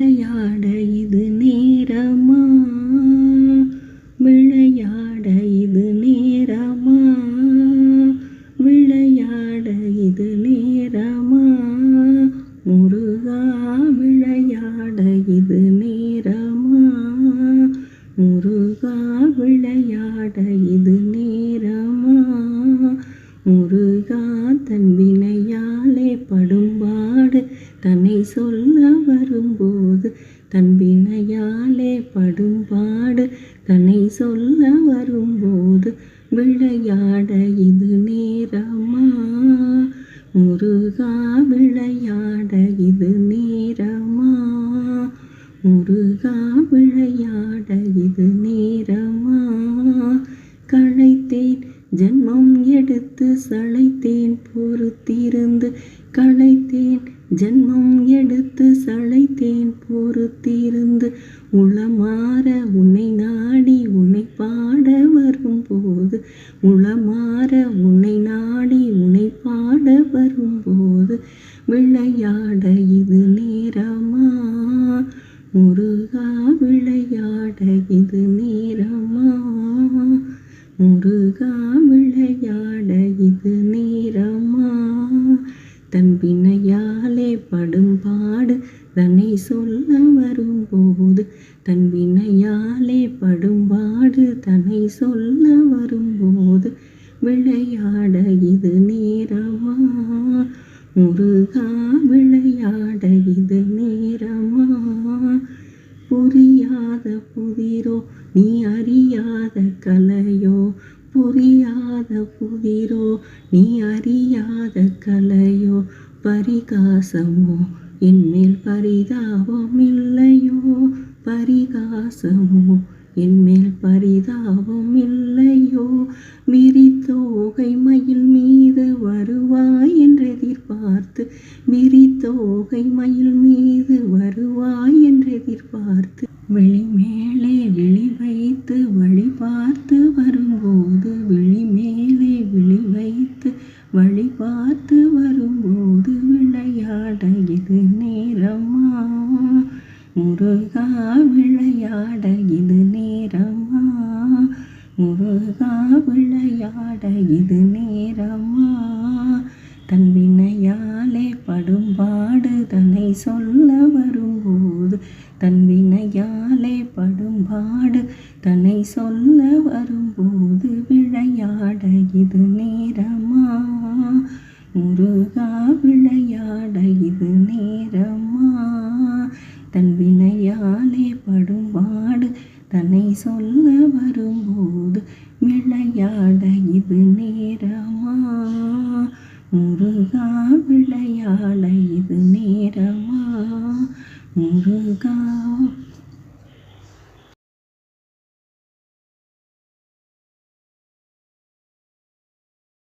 விளையாட இது நேரமா? விளையாட இது நேரமா? விளையாட இது நேரமா? முருகா விளையாட இது நேரமா? முருகா விளையாட இது நேரமா? முருகா தன் வினையாலே படும்பாடு தன்னை சொல்ல வரும்போது தன் வினையாலே படும்பாடு தன்னை சொல்ல வரும்போது விளையாட இது நேரமா? முருகா விளையாட இது நேரமா? முருகா விளையாட இது நேரமா? களைத்தேன் ஜென்மம் எடுத்து சளைத்தேன் பொறுத்திருந்து களைத்தேன் ஜென்மம் எடுத்து சளைத்தேன் பொறுத்து உளமாற உன்னை நாடி உன்னை பாட வரும்போது விளையாட இது நேரமா? முருகா விளையாட இது நேரமா? முருகா விளையாட தன்னை சொல்ல வரும்போது தன் வினையாலே படும்பாடு தன்னை சொல்ல வரும்போது விளையாட இது நேரமா? முருகா விளையாட இது நேரமா? புரியாத புதிரோ நீ அறியாத கலையோ? புரியாத புதிரோ நீ அறியாத கலையோ? பரிகாசமோ என்மேல் பரிதாபம் இல்லையோ? பரிகாசமோ? என்மேல் பரிதாபம் இல்லையோ? விரித்தோகை மயில் மீது வருவாய் என்று எதிர்பார்த்து விரித்தோகை மயில் மீது வருவாய் என்று எதிர்பார்த்து வெளி மேலே விழி வைத்து வழி பார்த்து வரும்போது முருகா விளையாட இது நேரமா? முருகா விளையாட இது நேரமா? தன் வினையாலே படும்பாடு தன்னை சொல்ல வரும்போது தன் வினையாலே படும்பாடு தன்னை சொல்ல வரும்போது விளையாட தன் வினையாலே படும்பாடு தன்னை சொல்ல வரும்போது விளையாட இது நேரமா? முருகா விளையாட இது நேரமா? முருகா